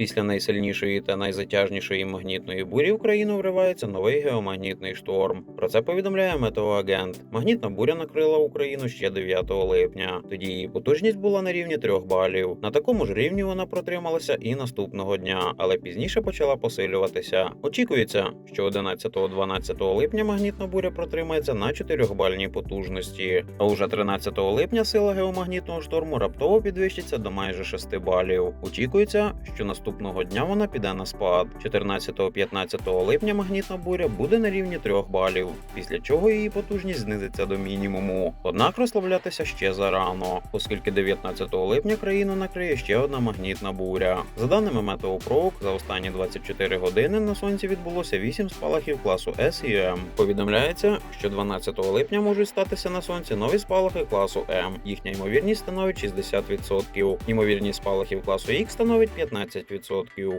Після найсильнішої та найзатяжнішої магнітної бурі в країну вривається новий геомагнітний шторм. Про це повідомляє метеоагент. Магнітна буря накрила Україну ще 9 липня. Тоді її потужність була на рівні 3 балів. На такому ж рівні вона протрималася і наступного дня, але пізніше почала посилюватися. Очікується, що 11-12 липня магнітна буря протримається на 4-бальній потужності. А уже 13 липня сила геомагнітного шторму раптово підвищиться до майже 6 балів. Очікується, що наступного дня вона піде на спад. 14-15 липня магнітна буря буде на рівні 3 балів, після чого її потужність знизиться до мінімуму. Однак розслаблятися ще зарано, оскільки 19 липня країну накриє ще одна магнітна буря. За даними Метеопрок, за останні 24 години на сонці відбулося 8 спалахів класу С і М. Повідомляється, що 12 липня можуть статися на сонці нові спалахи класу М. Їхня ймовірність становить 60%. Ймовірність спалахів класу Х становить 15%.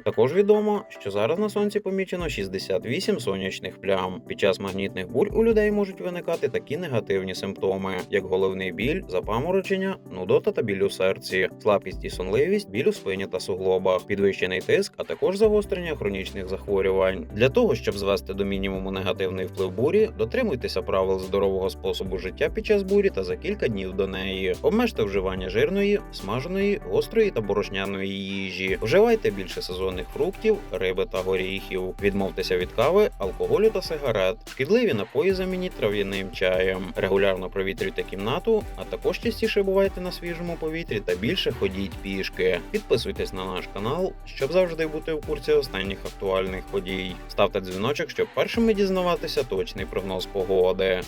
Також відомо, що зараз на сонці помічено 68 сонячних плям. Під час магнітних бурь у людей можуть виникати такі негативні симптоми, як головний біль, запаморочення, нудота та біль у серці, слабкість і сонливість, біль у спині та суглобах, підвищений тиск, а також загострення хронічних захворювань. Для того щоб звести до мінімуму негативний вплив бурі, дотримуйтеся правил здорового способу життя під час бурі та за кілька днів до неї. Обмежте вживання жирної, смаженої, гострої та борошняної їжі. Вживайте більше сезонних фруктів, риби та горіхів. Відмовтеся від кави, алкоголю та сигарет. Шкідливі напої замініть трав'яним чаєм. Регулярно провітрюйте кімнату, а також частіше бувайте на свіжому повітрі та більше ходіть пішки. Підписуйтесь на наш канал, щоб завжди бути в курсі останніх актуальних подій. Ставте дзвіночок, щоб першими дізнаватися точний прогноз погоди.